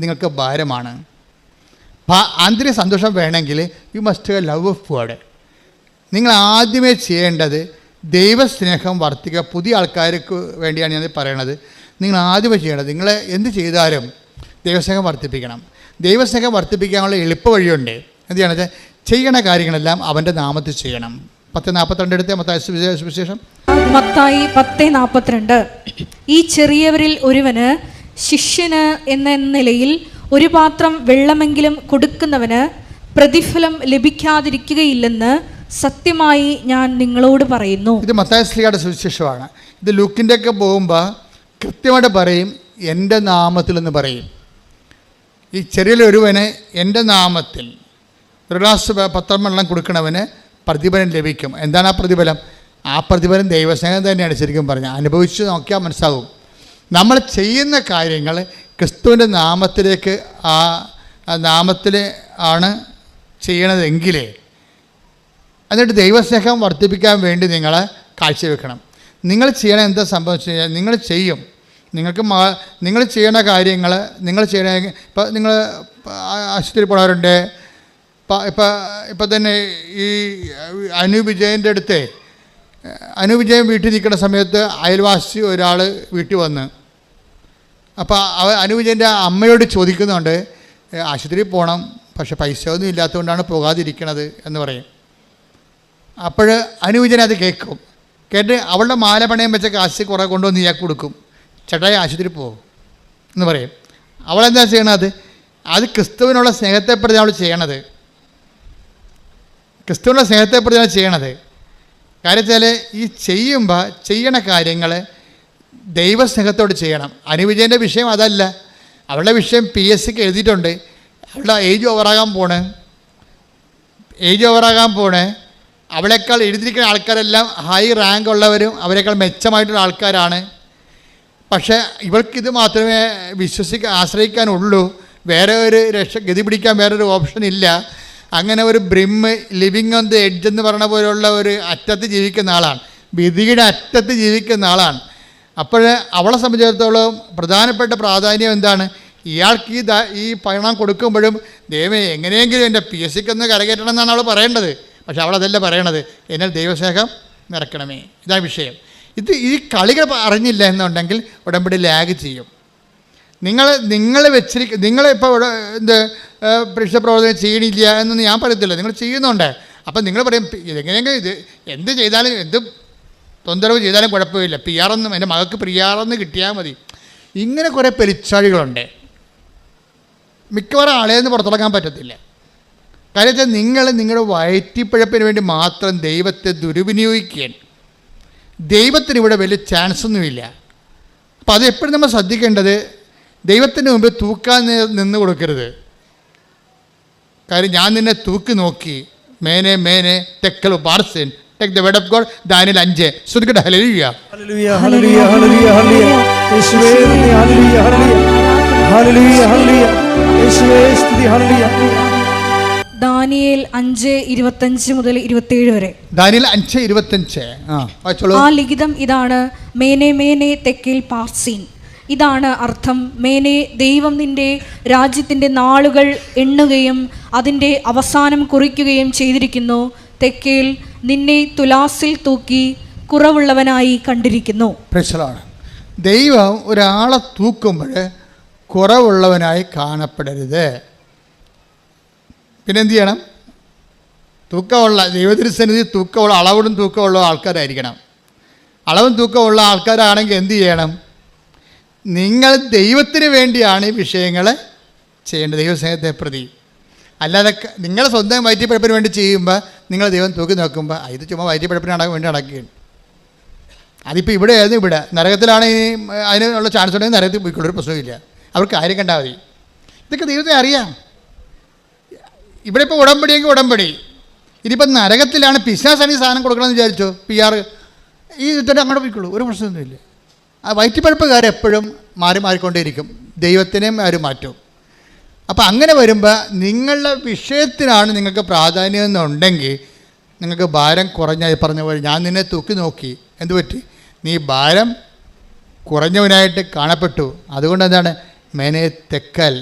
നിങ്ങൾക്ക് ഭാരമാണ്. ആന്തരിക സന്തോഷം വേണമെങ്കിൽ you must love of God നിങ്ങൾ ആദ്യമേ ചെയ്യേണ്ടത് ദൈവസ്നേഹം വർദ്ധിക്കുക. പുതിയ ആൾക്കാർക്ക് വേണ്ടിയാണ് ഞാൻ പറയണത്. നിങ്ങൾ ആദ്യമേ ചെയ്യേണ്ടത് നിങ്ങൾ എന്ത് ചെയ്താലും ദൈവസ്നേഹം വർദ്ധിപ്പിക്കണം. ദൈവസ്നേഹം വർദ്ധിപ്പിക്കാനുള്ള എളുപ്പ വഴിയുണ്ട്. എന്ത് ചെയ്യണം വെച്ചാൽ ചെയ്യണ കാര്യങ്ങളെല്ലാം അവന്റെ നാമത്തിൽ ചെയ്യണം. പത്ത് നാൽപ്പത്തിരണ്ട് എടുത്തേ മൊത്തം സുവിശേഷം. മത്തായി പത്ത് നാൽപ്പത്തിരണ്ട് ഈ ചെറിയവരിൽ ഒരുവന് ശിഷ്യന് എന്ന നിലയിൽ ഒരു പാത്രം വെള്ളമെങ്കിലും കൊടുക്കുന്നവന് പ്രതിഫലം ലഭിക്കാതിരിക്കുകയില്ലെന്ന് സത്യമായി ഞാൻ നിങ്ങളോട് പറയുന്നു. ഇത് മത്തായ സുവിശേഷമാണ്. ഇത് ലുക്കിന്റെ ഒക്കെ പോകുമ്പോൾ കൃത്യമായിട്ട് പറയും എന്റെ നാമത്തിൽ എന്ന് പറയും. ഈ ചെറിയ ഒരുവന് എന്റെ നാമത്തിൽ ഒരു ഗ്ലാസ് പത്രം വെള്ളം കൊടുക്കണവന് പ്രതിഫലം ലഭിക്കും. എന്താണ് ആ പ്രതിഫലം? ആ പ്രതിഫലം ദൈവസ്നേഹം തന്നെയാണ് ശരിക്കും പറഞ്ഞത്. അനുഭവിച്ച് നോക്കിയാൽ മനസ്സാകും നമ്മൾ ചെയ്യുന്ന കാര്യങ്ങൾ ക്രിസ്തുവിന്റെ നാമത്തിലേക്ക് ആ നാമത്തിൽ ആണ് ചെയ്യണതെങ്കിലേ എന്നിട്ട് ദൈവസ്നേഹം വർദ്ധിപ്പിക്കാൻ വേണ്ടി നിങ്ങൾ കാഴ്ചവെക്കണം. നിങ്ങൾ ചെയ്യണ എന്താ സംഭവിച്ചു കഴിഞ്ഞാൽ നിങ്ങൾ ചെയ്യും. നിങ്ങൾക്ക് നിങ്ങൾ ചെയ്യണ കാര്യങ്ങൾ നിങ്ങൾ ചെയ്യണ ഇപ്പം നിങ്ങൾ ആശുപത്രി പോണവരുണ്ട്. ഇപ്പം ഇപ്പം ഇപ്പം തന്നെ ഈ അനു വിജയന്റെ അടുത്ത് അനു വിജയൻ വീട്ടിൽ നിൽക്കുന്ന സമയത്ത് അയൽവാസി ഒരാൾ വീട്ടിൽ വന്ന് അപ്പോൾ അവ അനുവിജന്റെ അമ്മയോട് ചോദിക്കുന്നുണ്ട് "ഏ, ആശുപത്രിയിൽ പോകണം പക്ഷെ പൈസ ഒന്നും ഇല്ലാത്തതുകൊണ്ടാണ് പോകാതിരിക്കണത് എന്ന് പറയും. അപ്പോൾ അനുവിജൻ അത് കേൾക്കും. കേട്ട് അവളുടെ മാല പണയം വെച്ച കാശ് കുറേ കൊണ്ടുവന്ന് ഇയാൾക്ക് കൊടുക്കും. ചേട്ടായി ആശുപത്രി പോകും എന്ന് പറയും. അവളെന്താ ചെയ്യണത്? അത് ക്രിസ്തുവിനുള്ള സ്നേഹത്തെ പ്രതി അവൾ ചെയ്യണത്. ക്രിസ്തുവിനുള്ള സ്നേഹത്തെ പ്രതി അവൾ ചെയ്യണത്. കാര്യം വെച്ചാൽ ഈ ചെയ്യുമ്പോൾ ചെയ്യണ കാര്യങ്ങൾ ദൈവസ്നേഹത്തോട് ചെയ്യണം. അനുവിജയന്റെ വിഷയം അതല്ല. അവളുടെ വിഷയം പി എസ് സിക്ക് എഴുതിയിട്ടുണ്ട്. അവളുടെ ഏജ് ഓവറാകാൻ പോണേ. ഏജ് ഓവറാകാൻ പോണേ. അവളെക്കാൾ എഴുതിയിരിക്കുന്ന ആൾക്കാരെല്ലാം ഹൈ റാങ്ക് ഉള്ളവരും അവരെക്കാൾ മെച്ചമായിട്ടുള്ള ആൾക്കാരാണ്. പക്ഷേ ഇവൾക്കിത് മാത്രമേ വിശ്വസിക്കാൻ ആശ്രയിക്കാനുള്ളൂ. വേറെ ഒരു രക്ഷ ഗതി പിടിക്കാൻ വേറൊരു ഓപ്ഷൻ ഇല്ല. അങ്ങനെ ഒരു ബ്രിമ്മ് ലിവിങ് ഓൺ ദി എഡ്ജ് എന്ന് പറഞ്ഞ പോലുള്ള ഒരു അറ്റത്ത് ജീവിക്കുന്ന ആളാണ്. വിധിയുടെ അറ്റത്ത് ജീവിക്കുന്ന ആളാണ്. അപ്പോൾ അവളെ സംബന്ധിച്ചിടത്തോളം പ്രധാനപ്പെട്ട പ്രാധാന്യം എന്താണ്? ഇയാൾക്ക് ഈ ഈ പണം കൊടുക്കുമ്പോഴും ദൈവം എങ്ങനെയെങ്കിലും എന്റെ പി എസ് സിക്ക് ഒന്ന് കരകയറ്റണം എന്നാണ് അവൾ പറയേണ്ടത്. പക്ഷെ അവളതല്ല പറയണത്. എന്നാൽ ദൈവസ്നേഹം നിറക്കണമേ ഇതാണ് വിഷയം. ഇത് ഈ കളികൾ അറിഞ്ഞില്ല എന്നുണ്ടെങ്കിൽ ഉടമ്പടി ലാഗ് ചെയ്യും. നിങ്ങൾ നിങ്ങൾ വെച്ചിരിക്ക നിങ്ങളിപ്പോൾ എന്ത് പരീക്ഷ പ്രവർത്തനം ചെയ്യണില്ല എന്നൊന്നും ഞാൻ പറയത്തില്ല. നിങ്ങൾ ചെയ്യുന്നുണ്ട്. അപ്പം നിങ്ങൾ പറയും ഇതെങ്ങനെയെങ്കിലും ഇത് എന്ത് ചെയ്താലും എന്ത് തൊന്തരവ് ചെയ്താലും കുഴപ്പമില്ല. പി ആർ ഒന്നും എന്റെ മകൾക്ക് പി ആർ ഒന്ന് കിട്ടിയാൽ മതി. ഇങ്ങനെ കുറേ പെരിച്ചാഴികളുണ്ട്. മിക്കവാറും ആളേന്ന് പുറത്തിറങ്ങാൻ പറ്റത്തില്ല. കാര്യം വെച്ചാൽ നിങ്ങൾ നിങ്ങളുടെ വയറ്റിപ്പഴപ്പിന് വേണ്ടി മാത്രം ദൈവത്തെ ദുരുവിനിയോഗിക്കുകയാണ്. ദൈവത്തിന് ഇവിടെ വലിയ ചാൻസ് ഒന്നുമില്ല അപ്പോൾ അത് എപ്പോഴും നമ്മൾ ശ്രദ്ധിക്കേണ്ടത് ദൈവത്തിന് മുമ്പ് തൂക്കാൻ നിന്ന് കൊടുക്കരുത്. കാര്യം ഞാൻ നിന്നെ തൂക്കി നോക്കി. മേനെ മേനെ തെക്കൽ ബാർസൻ take the word of God Daniel അഞ്ച്. ശ്രദ്ധിക്കട്ടെ ഹല്ലേലൂയ ഹല്ലേലൂയ ഹല്ലേലൂയ ഹല്ലേലൂയ ഹല്ലേലൂയ യേശുവേ ഹല്ലേലൂയ ഹല്ലേലൂയ ഹല്ലേലൂയ ഹല്ലേലൂയ യേശുവേ സ്തുതി ഹല്ലേലൂയ ദാനിയേൽ അഞ്ച് ഇരുപത്തഞ്ച് മുതൽ ഇരുപത്തേഴ് വരെ. ദാനിൽ അഞ്ച് ഇരുപത്തഞ്ച്. ആ ലിഖിതം ഇതാണ് മേനെ മേനെ തെക്കിൽ പാർസീൻ. ഇതാണ് അർത്ഥം മേനെ ദൈവം നിന്റെ രാജ്യത്തിന്റെ നാളുകൾ എണ്ണുകയും അതിന്റെ അവസാനം കുറിക്കുകയും ചെയ്തിരിക്കുന്നു. തെക്കേൽ നിന്നെ തുലാസിൽ തൂക്കി കുറവുള്ളവനായി കണ്ടിരിക്കുന്നു. ദൈവം ഒരാളെ തൂക്കുമ്പോൾ കുറവുള്ളവനായി കാണപ്പെടരുത്. പിന്നെ എന്തു ചെയ്യണം? തൂക്കമുള്ള ദൈവത്തിന് സന്നിധി തൂക്കമുള്ള അളവിടും തൂക്കമുള്ള ആൾക്കാരായിരിക്കണം. അളവും തൂക്കമുള്ള ആൾക്കാരാണെങ്കിൽ എന്ത് ചെയ്യണം? നിങ്ങൾ ദൈവത്തിന് വേണ്ടിയാണ് ഈ വിഷയങ്ങൾ ചെയ്യേണ്ടത്. ദൈവസ്നേഹത്തെ പ്രതി അല്ലാതെ നിങ്ങൾ സ്വന്തം വയറ്റിപ്പഴപ്പിന് വേണ്ടി ചെയ്യുമ്പോൾ നിങ്ങൾ ദൈവം തൂക്കി നോക്കുമ്പോൾ "ആ, ഇത് ചുമ്മാ വയറ്റിപ്പഴപ്പിന് വേണ്ടി നടക്കുകയാണ്. അതിപ്പോൾ ഇവിടെ ആയിരുന്നു ഇവിടെ. നരകത്തിലാണ് ഇനി അതിനുള്ള ചാൻസ് ഉണ്ടെങ്കിൽ നരകത്തിൽ പോയിക്കൊള്ളൂ ഒരു പ്രശ്നമില്ല അവർക്ക് കാര്യം കണ്ടാൽ മതി. ഇതൊക്കെ ദൈവത്തെ അറിയാം. ഇവിടെ ഇപ്പോൾ ഉടമ്പടിയെങ്കിൽ ഉടമ്പടി. ഇനിയിപ്പോൾ നരകത്തിലാണ് പിശാസാണ് ഈ സാധനം കൊടുക്കണമെന്ന് വിചാരിച്ചോ? പി ആർ ഈ ഇതിട്ട് അങ്ങോട്ട് പോയിക്കോളൂ ഒരു പ്രശ്നമൊന്നുമില്ല ആ വയറ്റിപ്പഴപ്പുകാരെപ്പോഴും മാറി മാറിക്കൊണ്ടേയിരിക്കും. ദൈവത്തിനെയും അവർ മാറ്റും. അപ്പോൾ അങ്ങനെ വരുമ്പോൾ നിങ്ങളുടെ വിഷയത്തിനാണ് നിങ്ങൾക്ക് പ്രാധാന്യം എന്നുണ്ടെങ്കിൽ നിങ്ങൾക്ക് ഭാരം കുറഞ്ഞായി പറഞ്ഞ പോലെ ഞാൻ നിന്നെ തൂക്കി നോക്കി. എന്തു പറ്റി? നീ ഭാരം കുറഞ്ഞവനായിട്ട് കാണപ്പെട്ടു. അതുകൊണ്ട് എന്താണ്? മേനെ തെക്കൽ.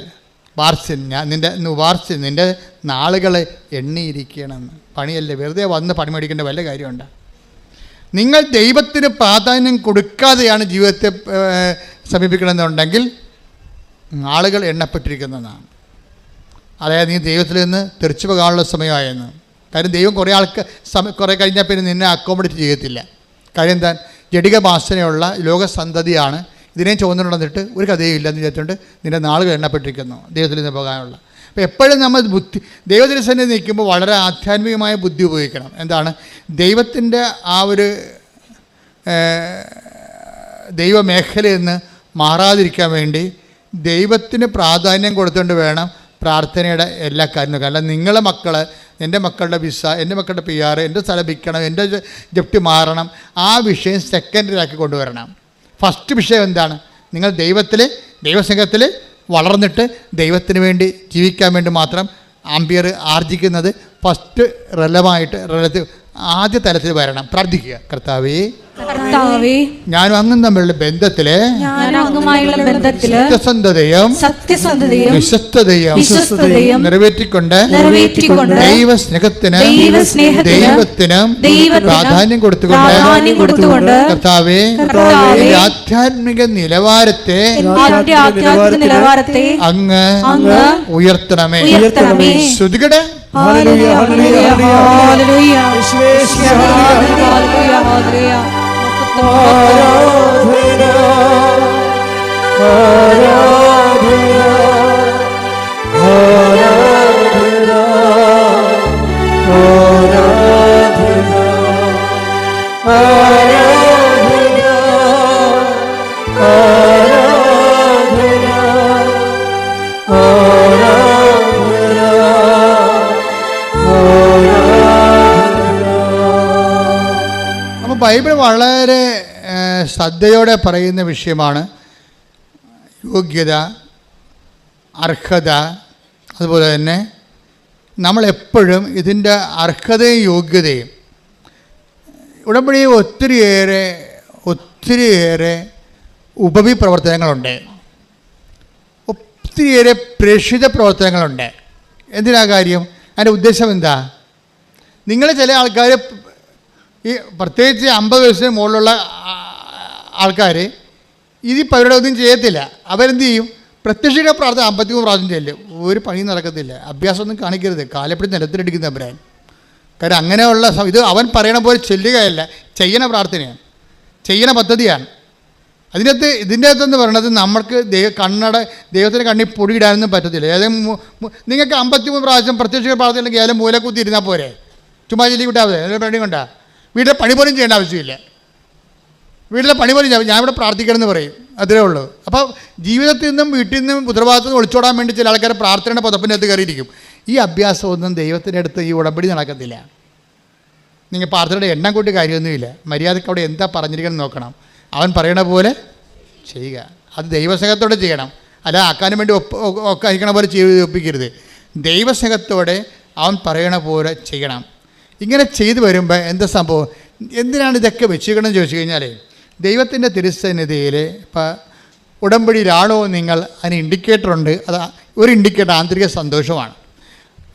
വാർസിൻ ഞാൻ നിന്റെ വാർസിൻ നിന്റെ നാളുകളെ എണ്ണിയിരിക്കണമെന്ന് പണിയല്ലേ? വെറുതെ വന്ന് പണി മേടിക്കേണ്ട വല്ല കാര്യമുണ്ട്? നിങ്ങൾ ദൈവത്തിന് പ്രാധാന്യം കൊടുക്കാതെയാണ് ജീവിതത്തെ സമീപിക്കണമെന്നുണ്ടെങ്കിൽ ആളുകൾ എണ്ണപ്പെട്ടിരിക്കുന്നതാണ്. അതായത് നീ ദൈവത്തിൽ നിന്ന് തെറിച്ചു പോകാനുള്ള സമയമായെന്ന്. കാര്യം ദൈവം കുറേ ആൾക്ക് സമയം കുറേ കഴിഞ്ഞാൽ പിന്നെ നിന്നെ അക്കോമഡേറ്റ് ചെയ്യത്തില്ല. കാര്യം എന്താ? ജടിക വാസനയുള്ള ലോകസന്തതിയാണ്. ഇതിനെ ചോദിച്ചിട്ടുണ്ടെന്നിട്ട് ഒരു കഥയും ഇല്ലെന്ന് വിചാരിച്ചുകൊണ്ട് നിന്റെ നാളുകൾ എണ്ണപ്പെട്ടിരിക്കുന്നു ദൈവത്തിൽ നിന്ന് പോകാനുള്ള. അപ്പോൾ എപ്പോഴും നമ്മൾ ബുദ്ധി ദൈവത്തിന് തന്നെ നിൽക്കുമ്പോൾ വളരെ ആധ്യാത്മികമായ ബുദ്ധി ഉപയോഗിക്കണം. എന്താണ്? ദൈവത്തിന്റെ ആ ഒരു ദൈവമേഖലയിൽ നിന്ന് മാറാതിരിക്കാൻ വേണ്ടി ദൈവത്തിന് പ്രാധാന്യം കൊടുത്തുകൊണ്ട് വേണം പ്രാർത്ഥനയുടെ എല്ലാ കാര്യങ്ങളും. കാരണം നിങ്ങളെ മക്കൾ എന്റെ മക്കളുടെ വിസ എന്റെ മക്കളുടെ പി ആർ എന്റെ സ്ഥലം വിൽക്കണം എന്റെ ജപ്തി മാറണം ആ വിഷയം സെക്കൻഡറിയാക്കി കൊണ്ടുവരണം. ഫസ്റ്റ് വിഷയം എന്താണ്? നിങ്ങൾ ദൈവത്തിൽ ദൈവസംഘത്തിൽ വളർന്നിട്ട് ദൈവത്തിന് വേണ്ടി ജീവിക്കാൻ വേണ്ടി മാത്രം ആംബിയർ ആർജിക്കുന്നത് ഫസ്റ്റ് റെലമായിട്ട് റെലത്തിൽ ആദ്യ തലത്തിൽ വരണം. പ്രാർത്ഥിക്കുക. കർത്താവേ കർത്താവേ ഞാനും അങ്ങും തമ്മിലുള്ള ബന്ധത്തിലെ ഞാൻ അങ്ങുമായുള്ള ബന്ധത്തിൽ സത്യസന്ധതയും സത്യസന്ധതയും വിശ്വസ്തതയും നിറവേറ്റിക്കൊണ്ട് നിറവേറ്റിക്കൊണ്ട് ദൈവ സ്നേഹത്തിന് ദൈവത്തിന് പ്രാധാന്യം കൊടുത്തുകൊണ്ട് കർത്താവേ ആധ്യാത്മിക നിലവാരത്തെ നിലവാരത്തെ അങ്ങ് അങ്ങ് ഉയർത്തണമേ. ഉയർത്തണമേ. ശ്രുതികടെ. ഹല്ലേലൂയ, ഹല്ലേലൂയ, ഹല്ലേലൂയ. ആരാധന ആരാധന. ശ്രദ്ധയോടെ പറയുന്ന വിഷയമാണ് യോഗ്യത അർഹത അതുപോലെ തന്നെ നമ്മളെപ്പോഴും ഇതിന്റെ അർഹതയും യോഗ്യതയും. ഉടമ്പടി ഒത്തിരിയേറെ ഒത്തിരിയേറെ ഉപവി പ്രവർത്തനങ്ങളുണ്ട്. ഒത്തിരിയേറെ പ്രേക്ഷിത പ്രവർത്തനങ്ങളുണ്ട്. എന്തിനാ കാര്യം? അതിന്റെ ഉദ്ദേശം എന്താ? നിങ്ങൾ ചില ആൾക്കാർ ഈ പ്രത്യേകിച്ച് അമ്പത് വയസ്സിന് മുകളിലുള്ള ആൾക്കാർ ഇത് പരിപാടി ഒന്നും ചെയ്യത്തില്ല. അവരെന്ത് ചെയ്യും? പ്രത്യക്ഷിക പ്രാർത്ഥന അമ്പത്തിമൂന്ന് പ്രാവശ്യം ചെല്ലും ഒരു പണി നടക്കത്തില്ല. അഭ്യാസമൊന്നും കാണിക്കരുത്. കാലപ്പടി നിലത്തിലടിക്കുന്ന അബ്രാൻ കാരണം അങ്ങനെയുള്ള ഇത് അവൻ പറയണ പോലെ ചെല്ലുകയല്ല. ചെയ്യണ പ്രാർത്ഥനയാണ്. ചെയ്യണ പദ്ധതിയാണ്. അതിനകത്ത് ഇതിന്റെ അകത്തെന്ന് പറയണത് നമ്മൾക്ക് ദൈവ കണ്ണട ദൈവത്തിന്റെ കണ്ണിൽ പൊടിയിടാനൊന്നും പറ്റത്തില്ല. ഏതെങ്കിലും നിങ്ങൾക്ക് അമ്പത്തിമൂന്ന് പ്രാവശ്യം പ്രത്യക്ഷ പ്രാർത്ഥന ഏതെങ്കിലും മൂലക്കുത്തി ഇരുന്നാൽ പോരെ. ചുമ്മാ ചെല്ലി വിട്ടാൽ മതി പണി കൊണ്ടാ. വീട്ടിലെ പണി പോലും ചെയ്യേണ്ട ആവശ്യമില്ല. വീട്ടിലെ പണി പോലും ഞാൻ ഇവിടെ പ്രാർത്ഥിക്കണം എന്ന് പറയും. അത്രേ ഉള്ളൂ. അപ്പോൾ ജീവിതത്തിൽ നിന്നും വീട്ടിൽ നിന്നും ഉത്തരവാദിത്തം ഒളിച്ചോടാൻ വേണ്ടി ചില ആൾക്കാർ പ്രാർത്ഥനയുടെ അടുത്ത് കയറിയിരിക്കും. ഈ അഭ്യാസമൊന്നും ദൈവത്തിന്റെ അടുത്ത് ഈ ഉടമ്പടി നടക്കത്തില്ല. നിങ്ങൾ പ്രാർത്ഥനയുടെ എണ്ണം കൂട്ടി കാര്യമൊന്നുമില്ല. മര്യാദയ്ക്ക് അവിടെ എന്താ പറഞ്ഞിരിക്കണം നോക്കണം. അവൻ പറയണ പോലെ ചെയ്യുക. അത് ദൈവസ്നേഹത്തോടെ ചെയ്യണം. അല്ല ആക്കാനും വേണ്ടി ഒപ്പ് ഒ- ഒക്കെ അയക്കണ പോലെ ചെയ്ത് ഒപ്പിക്കരുത്. ദൈവസ്നേഹത്തോടെ അവൻ പറയണ പോലെ ചെയ്യണം. ഇങ്ങനെ ചെയ്തു വരുമ്പോൾ എന്താ സംഭവം? എന്തിനാണ് ഇതൊക്കെ വെച്ചിരിക്കണം ചോദിച്ചു കഴിഞ്ഞാൽ ദൈവത്തിന്റെ തിരുസന്നിധിയിൽ ഇപ്പം ഉടമ്പടിയിലാണോ നിങ്ങൾ അതിന് ഇൻഡിക്കേറ്റർ ഉണ്ട്. അത് ഒരു ഇൻഡിക്കേറ്റർ ആന്തരിക സന്തോഷമാണ്.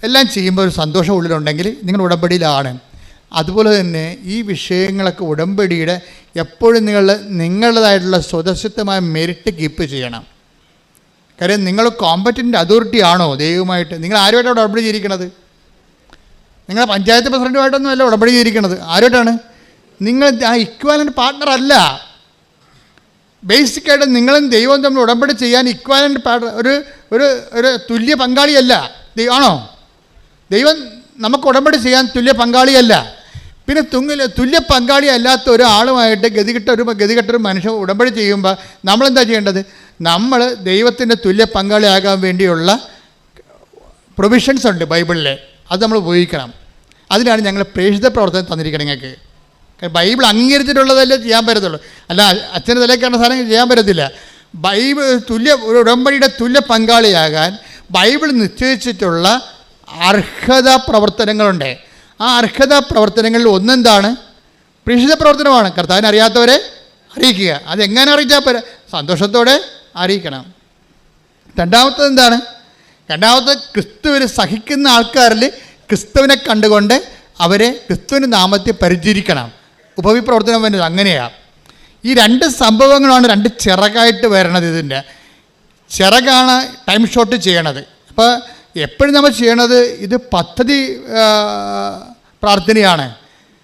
എല്ലാം ചെയ്യുമ്പോൾ ഒരു സന്തോഷം ഉള്ളിലുണ്ടെങ്കിൽ നിങ്ങൾ ഉടമ്പടിയിലാണ് അതുപോലെ തന്നെ ഈ വിഷയങ്ങളൊക്കെ ഉടമ്പടിയുടെ എപ്പോഴും നിങ്ങൾ നിങ്ങളുടേതായിട്ടുള്ള സ്വതസിദ്ധമായ മെരിറ്റ് കീപ്പ് ചെയ്യണം. കാര്യം നിങ്ങൾ കോമ്പറ്റന്റ് അതോറിറ്റി ആണോ ദൈവമായിട്ട് നിങ്ങൾ ആരുമായിട്ടാണ് ഉടമ്പടി ചെയ്തിരിക്കണത് നിങ്ങൾ പഞ്ചായത്ത് പ്രസിഡന്റുമായിട്ടൊന്നും അല്ല ഉടമ്പടി ചെയ്തിരിക്കണത് ആരുമായിട്ടാണ്? നിങ്ങൾ ആ ഇക്വാലന്റ് പാർട്ട്ണർ അല്ല. ബേസിക്കായിട്ട് നിങ്ങളും ദൈവവും തമ്മിൽ ഉടമ്പടി ചെയ്യാൻ ഇക്വാലന്റ് പാർട്ണർ ഒരു ഒരു ഒരു തുല്യ പങ്കാളിയല്ല. ആണോ? ദൈവം നമുക്ക് ഉടമ്പടി ചെയ്യാൻ തുല്യ പങ്കാളിയല്ല. പിന്നെ തുങ്ങിൽ തുല്യ പങ്കാളി അല്ലാത്ത ഒരാളുമായിട്ട് ഗതികെട്ട ഒരു ഗതികെട്ട ഒരു മനുഷ്യൻ ഉടമ്പടി ചെയ്യുമ്പോൾ നമ്മളെന്താ ചെയ്യേണ്ടത്? നമ്മൾ ദൈവത്തിന്റെ തുല്യ പങ്കാളിയാകാൻ വേണ്ടിയുള്ള പ്രൊവിഷൻസ് ഉണ്ട് ബൈബിളിൽ അത് നമ്മൾ ഉപയോഗിക്കണം. അതിനാണ് ഞങ്ങൾ പ്രേക്ഷിത പ്രവർത്തനം തന്നിരിക്കുന്നത് നിങ്ങൾക്ക്. കാരണം ബൈബിൾ അംഗീകരിച്ചിട്ടുള്ളതല്ലേ ചെയ്യാൻ പറ്റത്തുള്ളൂ. അല്ല അച്ഛന്റെ തലേക്കാണ് സാധനം ചെയ്യാൻ പറ്റത്തില്ല. ബൈബിൾ തുല്യ ഒരു ഉടമ്പടിയുടെ തുല്യ പങ്കാളിയാകാൻ ബൈബിൾ നിശ്ചയിച്ചിട്ടുള്ള അർഹത പ്രവർത്തനങ്ങളുണ്ട്. ആ അർഹത പ്രവർത്തനങ്ങളിൽ ഒന്നെന്താണ്? പ്രേക്ഷിത പ്രവർത്തനമാണ്. കർത്താവിനെ അറിയാത്തവരെ അറിയിക്കുക. അതെങ്ങനെ അറിയിച്ചാൽ സന്തോഷത്തോടെ അറിയിക്കണം. രണ്ടാമത്തത് എന്താണ്? രണ്ടാമത്തത് ക്രിസ്തുവിനെ സഹിക്കുന്ന ആൾക്കാരിൽ ക്രിസ്തുവിനെ കണ്ടുകൊണ്ട് അവരെ ക്രിസ്തുവിന്റെ നാമത്തെ പരിചരിക്കണം. ഉപവിപ്രവർത്തനം വരുന്നത് അങ്ങനെയാണ് ഈ രണ്ട് സംഭവങ്ങളാണ് രണ്ട് ചിറകായിട്ട് വരണത് ഇതിന്റെ. ചിറകാണ് ടൈം ഷോട്ട് ചെയ്യണത്. അപ്പോൾ എപ്പോഴും നമ്മൾ ചെയ്യണത് ഇത് പദ്ധതി പ്രാർത്ഥനയാണ്.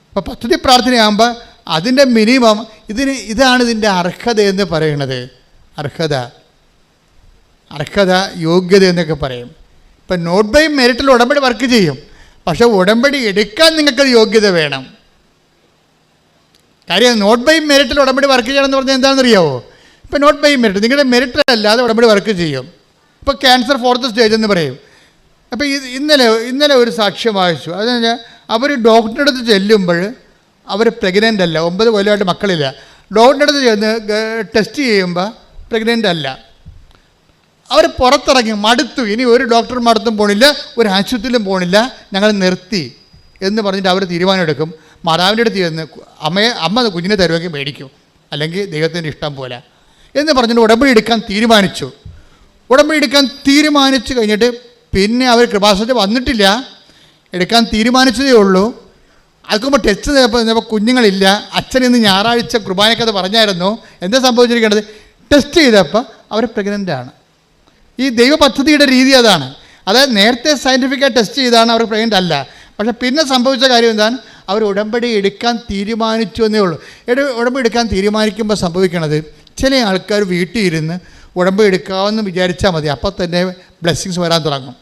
അപ്പോൾ പദ്ധതി പ്രാർത്ഥനയാകുമ്പോൾ അതിന്റെ മിനിമം ഇതിന് ഇതാണ് ഇതിന്റെ അർഹത എന്ന് പറയുന്നത്. അർഹത. അർഹത യോഗ്യത എന്നൊക്കെ പറയും. ഇപ്പം നോട്ട് ബൈ മെറിറ്റിൽ ഉടമ്പടി വർക്ക് ചെയ്യും. പക്ഷേ ഉടമ്പടി എടുക്കാൻ നിങ്ങൾക്കത് യോഗ്യത വേണം. കാര്യം നോട്ട് ബൈ മെറിറ്റിൽ ഉടമ്പടി വർക്ക് ചെയ്യണം എന്ന് പറഞ്ഞാൽ എന്താണെന്ന് അറിയാമോ ഇപ്പോൾ നോട്ട് ബൈ മെറിറ്റ് നിങ്ങളുടെ മെറിറ്റ് അല്ലാതെ ഉടമ്പടി വർക്ക് ചെയ്യും. ഇപ്പോൾ ക്യാൻസർ ഫോർത്ത് സ്റ്റേജ് എന്ന് പറയും. അപ്പോൾ ഇത് ഇന്നലെ ഇന്നലെ ഒരു സാക്ഷ്യം വായിച്ചു. അതെന്ന് വെച്ചാൽ അവർ ഡോക്ടറുടെ അടുത്ത് ചെല്ലുമ്പോൾ അവർ പ്രഗ്നന്റ് അല്ല. ഒമ്പത് കൊല്ലമായിട്ട് മക്കളില്ല. ഡോക്ടറുടെ അടുത്ത് ചെന്ന് ടെസ്റ്റ് ചെയ്യുമ്പോൾ പ്രഗ്നന്റ് അല്ല. അവർ പുറത്തിറങ്ങി മടുത്തു. ഇനി ഒരു ഡോക്ടർമാർത്തും പോണില്ല ഒരു ആശുപത്രിയിലും പോണില്ല. ഞങ്ങൾ നിർത്തി എന്ന് പറഞ്ഞിട്ട് അവർ തീരുമാനമെടുക്കും. മാതാവിന്റെ അടുത്ത് ചെന്ന് അമ്മയെ അമ്മ കുഞ്ഞിനെ തരുമെങ്കിൽ മേടിക്കും. അല്ലെങ്കിൽ ദൈവത്തിന്റെ ഇഷ്ടം പോലെ. എന്ന് പറഞ്ഞിട്ട് ഉടമ്പടി എടുക്കാൻ തീരുമാനിച്ചു. ഉടമ്പടി എടുക്കാൻ തീരുമാനിച്ചു കഴിഞ്ഞിട്ട് പിന്നെ അവർ കൃപാസനത്തിൽ വന്നിട്ടില്ല. എടുക്കാൻ തീരുമാനിച്ചതേ ഉള്ളൂ. അതുക്കുമ്പോൾ ടെസ്റ്റ് ചെയ്തപ്പോൾ കുഞ്ഞുങ്ങളില്ല. അച്ഛൻ ഇന്ന് ഞായറാഴ്ച കുർബാനക്കത് പറഞ്ഞായിരുന്നു. എന്താ സംഭവിച്ചിരിക്കേണ്ടത്? ടെസ്റ്റ് ചെയ്തപ്പോൾ അവർ പ്രഗ്നന്റ് ആണ്. ഈ ദൈവ പദ്ധതിയുടെ രീതി അതാണ്. അതായത് നേരത്തെ സയന്റിഫിക്കായി ടെസ്റ്റ് ചെയ്താണ് അവർ പ്രഗ്നന്റ് അല്ല. പക്ഷേ പിന്നെ സംഭവിച്ച കാര്യം എന്താണ്? അവർ ഉടമ്പടി എടുക്കാൻ തീരുമാനിച്ചു എന്നേ ഉള്ളൂ. എട ഉടമ്പടി എടുക്കാൻ തീരുമാനിക്കുമ്പോൾ സംഭവിക്കണത് ചില ആൾക്കാർ വീട്ടിൽ ഇരുന്ന് ഉടമ്പടി എടുക്കാമെന്ന് വിചാരിച്ചാൽ മതി അപ്പോൾ തന്നെ ബ്ലെസ്സിങ്സ് വരാൻ തുടങ്ങും.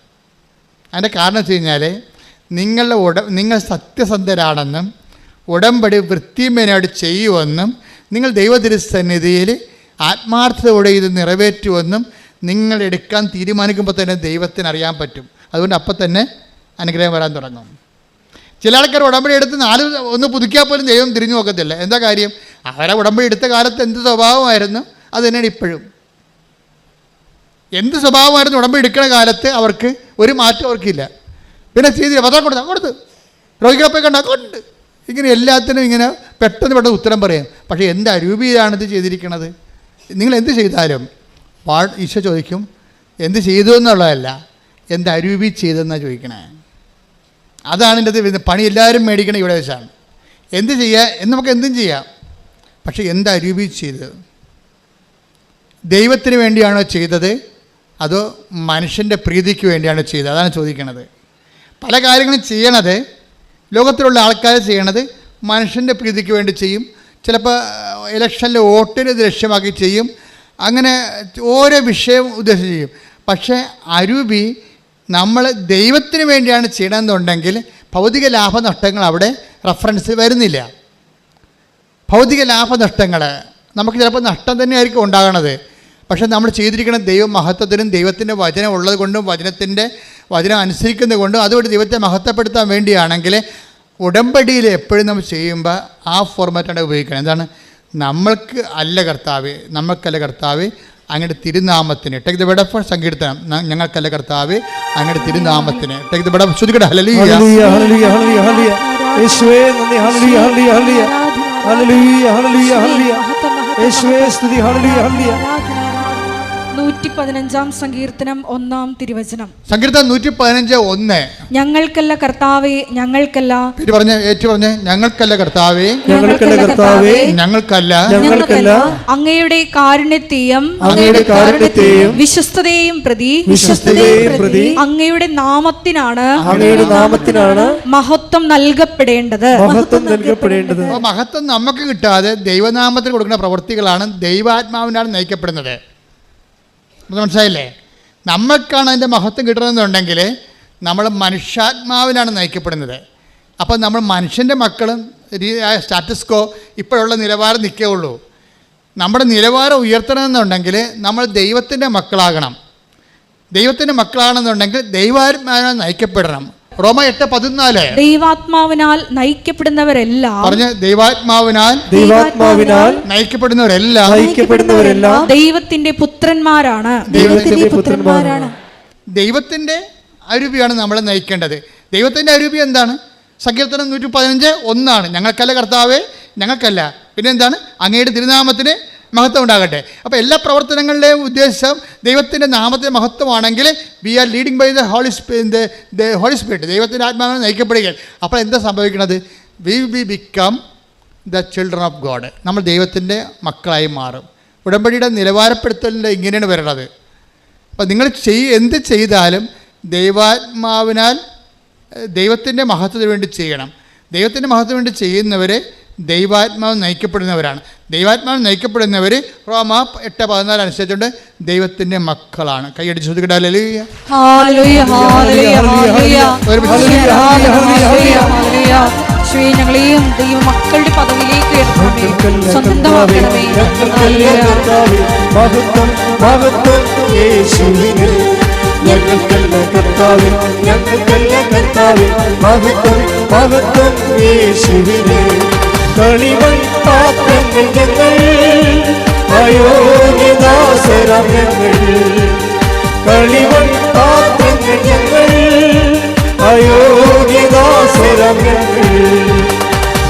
അതിന്റെ കാരണം വെച്ച് കഴിഞ്ഞാൽ നിങ്ങളുടെ ഉട നിങ്ങൾ സത്യസന്ധരാണെന്നും ഉടമ്പടി വൃത്തിമേനായിട്ട് ചെയ്യുമെന്നും നിങ്ങൾ ദൈവതിരുസന്നിധിയിൽ ആത്മാർത്ഥതയോടെ ഇത് നിറവേറ്റുമെന്നും നിങ്ങൾ എടുക്കാൻ തീരുമാനിക്കുമ്പോൾ തന്നെ ദൈവത്തിന് അറിയാൻ പറ്റും. അതുകൊണ്ട് അപ്പം തന്നെ അനുഗ്രഹം വരാൻ തുടങ്ങും. ചില ആൾക്കാർ ഉടമ്പടി എടുത്ത് നാല് ഒന്ന് പുതുക്കിയാൽ പോലും ദൈവം തിരിഞ്ഞു നോക്കത്തില്ല. എന്താ കാര്യം? അവരെ ഉടമ്പടി എടുത്ത കാലത്ത് എന്ത് സ്വഭാവമായിരുന്നു? അത് തന്നെയാണ് ഇപ്പോഴും. എന്ത് സ്വഭാവമായിരുന്നു ഉടമ്പടി എടുക്കുന്ന കാലത്ത് അവർക്ക് ഒരു മാറ്റം അവർക്കില്ല. പിന്നെ ചെയ്തില്ല പത്രം കൊടുത്ത കൊടുത്ത്. രോഗികളെ പോയി കണ്ട കൊണ്ട്. ഇങ്ങനെ എല്ലാത്തിനും ഇങ്ങനെ പെട്ടെന്ന് പെട്ടെന്ന് ഉത്തരം പറയാം. പക്ഷേ എന്ത് ഇത് ചെയ്തിരിക്കുന്നത് നിങ്ങൾ എന്ത് ചെയ്താലും പാ ഈശോ ചോദിക്കും എന്ത് ചെയ്തു എന്നുള്ളതല്ല എന്ത് അരൂപി ചെയ്തെന്നാണ് ചോദിക്കണേ? അതാണ് എന്റെ ഇത്. പണി എല്ലാവരും മേടിക്കണം ഇവിടെ വെച്ചാണ്. എന്ത് ചെയ്യുക എന്ന് നമുക്ക് എന്തും ചെയ്യാം. പക്ഷേ എന്താ രൂപി ചെയ്തത്? ദൈവത്തിന് വേണ്ടിയാണോ ചെയ്തത്? അതോ മനുഷ്യന്റെ പ്രീതിക്ക് വേണ്ടിയാണോ ചെയ്തത്? അതാണ് ചോദിക്കണത്. പല കാര്യങ്ങളും ചെയ്യണത് ലോകത്തിലുള്ള ആൾക്കാർ ചെയ്യണത് മനുഷ്യന്റെ പ്രീതിക്ക് വേണ്ടി ചെയ്യും. ചിലപ്പോൾ ഇലക്ഷനിലെ വോട്ടിന് ലക്ഷ്യമാക്കി ചെയ്യും. അങ്ങനെ ഓരോ വിഷയം ഉദ്ദേശിച്ച് ചെയ്യും. പക്ഷേ അരൂപി നമ്മൾ ദൈവത്തിന് വേണ്ടിയാണ് ചെയ്യണമെന്നുണ്ടെങ്കിൽ ഭൗതിക ലാഭനഷ്ടങ്ങൾ അവിടെ റെഫറൻസ് വരുന്നില്ല. ഭൗതിക ലാഭനഷ്ടങ്ങൾ നമുക്ക് ചിലപ്പോൾ നഷ്ടം തന്നെയായിരിക്കും ഉണ്ടാകണത്. പക്ഷേ നമ്മൾ ചെയ്തിരിക്കുന്ന ദൈവ മഹത്വത്തിനും ദൈവത്തിന്റെ വചനം ഉള്ളത് കൊണ്ടും വചനത്തിന്റെ വചനം അനുസരിക്കുന്നത് കൊണ്ടും അതുകൊണ്ട് ദൈവത്തെ മഹത്വപ്പെടുത്താൻ വേണ്ടിയാണെങ്കിൽ ഉടമ്പടിയിൽ എപ്പോഴും നമ്മൾ ചെയ്യുമ്പോൾ ആ ഫോർമാറ്റാണ് ഉപയോഗിക്കണം. എന്താണ്? നമ്മൾക്ക് അല്ല കർത്താവ് നമ്മൾക്കല്ല കർത്താവ് അങ്ങയുടെ തിരുനാമത്തിന്. ടേക്ക് ദ ബെഡ് ഓഫ് സങ്കീർത്തനം. ഞങ്ങൾക്കല്ല കർത്താവ്? അങ്ങയുടെ തിരുനാമത്തിന്. ടേക്ക് ദ ബെഡ് ഓഫ് ശ്രുതികട ഹല്ലേലൂയ ഹല്ലേലൂയ ഹല്ലേലൂയ ഹല്ലേലൂയ ഹല്ലേലൂയ യേശുവേ നന്ദി. ഹല്ലേലൂയ ഹല്ലേലൂയ ഹല്ലേലൂയ ഹല്ലേലൂയ ഹല്ലേലൂയ ഹല്ലേലൂയ യേശുവേ സ്തുതി. ഹല്ലേലൂയ ഹല്ലേലൂയ നൂറ്റി പതിനഞ്ചാം സങ്കീർത്തനം ഒന്നാം തിരുവചനം. സങ്കീർത്തനം നൂറ്റി പതിനഞ്ച് ഒന്ന്. ഞങ്ങൾക്കല്ല കർത്താവേ ഞങ്ങൾക്കല്ല. പേര് പറഞ്ഞ് ഏറ്റു പറഞ്ഞ ഞങ്ങൾക്കല്ല കർത്താവേ. ഞങ്ങൾക്കല്ല കർത്താവേ. ഞങ്ങൾക്കല്ല. ഞങ്ങൾക്കല്ല. അങ്ങയുടെ കാരുണ്യത്തെയും അങ്ങയുടെ കാരുണ്യത്തെയും വിശ്വസ്തതയും പ്രതി. വിശ്വസ്തതയെയും പ്രതി. അങ്ങയുടെ നാമത്തിനാണ് അങ്ങയുടെ നാമത്തിനാണ് മഹത്വം നൽകപ്പെടേണ്ടത്. മഹത്വം നൽകപ്പെടേണ്ടത്. മഹത്വം നമുക്ക് കിട്ടാതെ ദൈവനാമത്തിന് കൊടുക്കുന്ന പ്രവൃത്തികളാണ് ദൈവാത്മാവിനാണ് നയിക്കപ്പെടുന്നത്. മനസ്സിലായില്ലേ? നമുക്കാണ് അതിന്റെ മഹത്വം കിട്ടണമെന്നുണ്ടെങ്കിൽ നമ്മൾ മനുഷ്യാത്മാവിനാണ് നയിക്കപ്പെടുന്നത്. അപ്പോൾ നമ്മൾ മനുഷ്യന്റെ മക്കളും സ്റ്റാറ്റസ്കോ ഇപ്പോഴുള്ള നിലവാരം നിൽക്കുകയുള്ളൂ നമ്മുടെ നിലവാരം ഉയർത്തണമെന്നുണ്ടെങ്കിൽ നമ്മൾ ദൈവത്തിന്റെ മക്കളാകണം. ദൈവത്തിന്റെ മക്കളാണെന്നുണ്ടെങ്കിൽ ദൈവാത്മാവിനെ നയിക്കപ്പെടണം. റോമ എട്ട് പതിനാല്. ദൈവാത്മാവിനാൽ നയിക്കപ്പെടുന്നവരെല്ലാം പറഞ്ഞ് ദൈവാത്മാവിനാൽ ദൈവാത്മാവിനാൽ നയിക്കപ്പെടുന്നവരെല്ലാം നയിക്കപ്പെടുന്നവരെല്ലാം ദൈവത്തിന്റെ പുത്രന്മാരാണ്. ദൈവത്തിന്റെ പുത്രന്മാരാണ്. ദൈവത്തിന്റെ അരൂപിയാണ് നമ്മളെ നയിക്കേണ്ടത്. ദൈവത്തിന്റെ അരൂപി എന്താണ്? സങ്കീർത്തനം നൂറ്റി പതിനഞ്ച് ഒന്നാണ്. ഞങ്ങൾക്കല്ല കർത്താവേ ഞങ്ങൾക്കല്ല. പിന്നെ എന്താണ്? അങ്ങയുടെ തിരുനാമത്തിന് മഹത്വം ഉണ്ടാകട്ടെ. അപ്പോൾ എല്ലാ പ്രവർത്തനങ്ങളുടെയും ഉദ്ദേശം ദൈവത്തിന്റെ നാമത്തെ മഹത്വമാണെങ്കിൽ we are leading by the holy the holy spirit ദൈവത്തിന്റെ ആത്മാവിനെ നയിക്കപ്പെടുകയാണ്. അപ്പോൾ എന്താ സംഭവിക്കുന്നത് we we become the children of God നമ്മൾ ദൈവത്തിന്റെ മക്കളായി മാറും. ഉടമ്പടിയുടെ നിലവാരപ്പെടുത്തലിന്റെ ഇങ്ങനെയാണ് വരുന്നത് അപ്പോൾ നിങ്ങൾ ചെയ് എന്ത് ചെയ്താലും ദൈവാത്മാവിനാൽ ദൈവത്തിന്റെ മഹത്വത്തിന് വേണ്ടി ചെയ്യണം. ദൈവത്തിന്റെ മഹത്വത്തിന് വേണ്ടി ചെയ്യുന്നവരെ ദൈവാത്മാവ് നയിക്കപ്പെടുന്നവരാണ്. ദൈവാത്മാവ് നയിക്കപ്പെടുന്നവർ റോമ എട്ട് പതിനാല് അനുസരിച്ചുകൊണ്ട് ദൈവത്തിന്റെ മക്കളാണ്. കൈയടിച്ച് ചോദിക്കട്ടെ ഹല്ലേലൂയ. ഹല്ലേലൂയ, ഹല്ലേലൂയ, ഹല്ലേലൂയ. ഹല്ലേലൂയ, ഹല്ലേലൂയ, ഹല്ലേലൂയ. യേശുവേ, ഞങ്ങളെയും ദൈവം മക്കളുടെ പദവിയിലേക്ക് ഉയർത്തണമേ സ്വന്തമാക്കണമേ. മഹത്വം മഹത്വം യേശുവിന്. ഞങ്ങൾക്കല്ല കർത്താവിൻ ഞങ്ങൾക്കല്ല കർത്താവിൻ മഹത്വം മഹത്വം യേശുവിന്. കളിവൻ പാത്രങ്ങൾ ഞങ്ങൾ അയോഗ്യദാസരം ഞങ്ങൾ കളിവൻ പാത്രങ്ങൾ ഞങ്ങൾ അയോഗ്യദാസരം ഞങ്ങൾ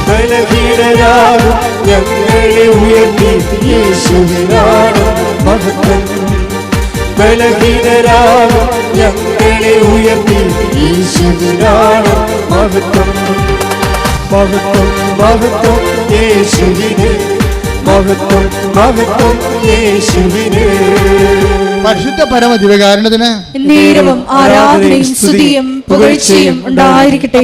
ബലഹീനരാകും ഞങ്ങളെ ഉയർത്തി യേശുവിനാണ് മഹത്വം. ബലഹീനരാകും ഞങ്ങളെ ഉയർത്തി യേശുവിനാണ് മഹത്വം. മഹത്വം മഹത്വം യേശുവിന്. മഹത്വം മഹത്വം യേശുവിന്. പരിശുദ്ധ പരമ ദിവകാരണത്തിന് നീരവും ആരാധനയും സ്തുതിയും പുകഴ്ചയും ഉണ്ടായിരിക്കട്ടെ.